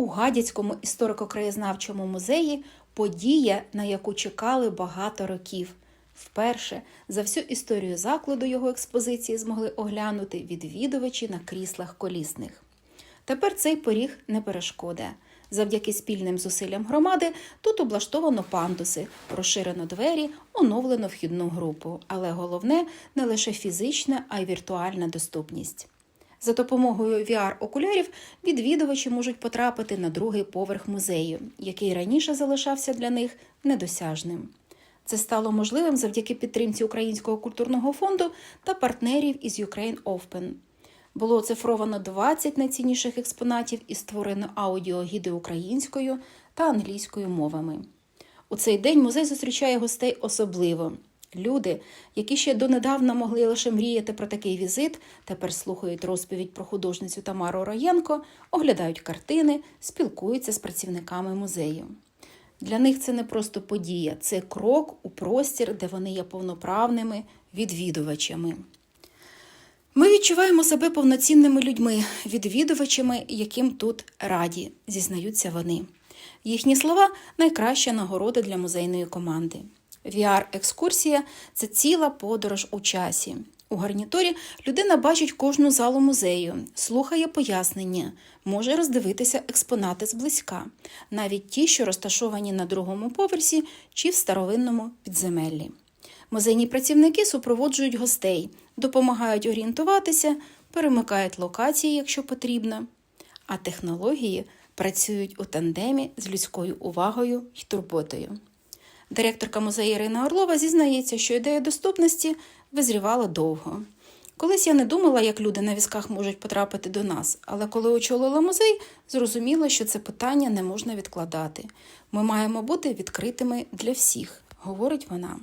У Гадяцькому історико-краєзнавчому музеї подія, на яку чекали багато років. Вперше за всю історію закладу його експозиції змогли оглянути відвідувачі на кріслах колісних. Тепер цей поріг не перешкода. Завдяки спільним зусиллям громади тут облаштовано пандуси, розширено двері, оновлено вхідну групу. Але головне не лише фізична, а й віртуальна доступність. За допомогою VR-окулярів відвідувачі можуть потрапити на другий поверх музею, який раніше залишався для них недосяжним. Це стало можливим завдяки підтримці Українського культурного фонду та партнерів із Ukraine Open. Було оцифровано 20 найцінніших експонатів і створено аудіогіди українською та англійською мовами. У цей день музей зустрічає гостей особливо. Люди, які ще донедавна могли лише мріяти про такий візит, тепер слухають розповідь про художницю Тамару Роєнко, оглядають картини, спілкуються з працівниками музею. Для них це не просто подія, це крок у простір, де вони є повноправними відвідувачами. Ми відчуваємо себе повноцінними людьми, відвідувачами, яким тут раді, зізнаються вони. Їхні слова найкраща нагорода для музейної команди. VR-екскурсія це ціла подорож у часі. У гарнітурі людина бачить кожну залу музею, слухає пояснення, може роздивитися експонати зблизька, навіть ті, що розташовані на другому поверсі чи в старовинному підземеллі. Музейні працівники супроводжують гостей, допомагають орієнтуватися, перемикають локації, якщо потрібно. А технології працюють у тандемі з людською увагою і турботою. Директорка музею Ірина Орлова зізнається, що ідея доступності визрівала довго. Колись я не думала, як люди на візках можуть потрапити до нас, але коли очолила музей, зрозуміла, що це питання не можна відкладати. Ми маємо бути відкритими для всіх, говорить вона.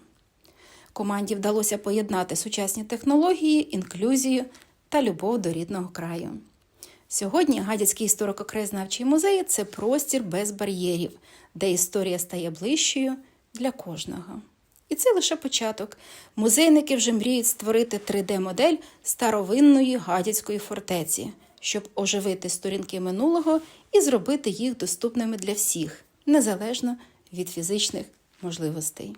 Команді вдалося поєднати сучасні технології, інклюзію та любов до рідного краю. Сьогодні Гадяцький історико-краєзнавчий музей це простір без бар'єрів, де історія стає ближчою для кожного. І це лише початок. Музейники вже мріють створити 3D-модель старовинної гадяцької фортеці, щоб оживити сторінки минулого і зробити їх доступними для всіх, незалежно від фізичних можливостей.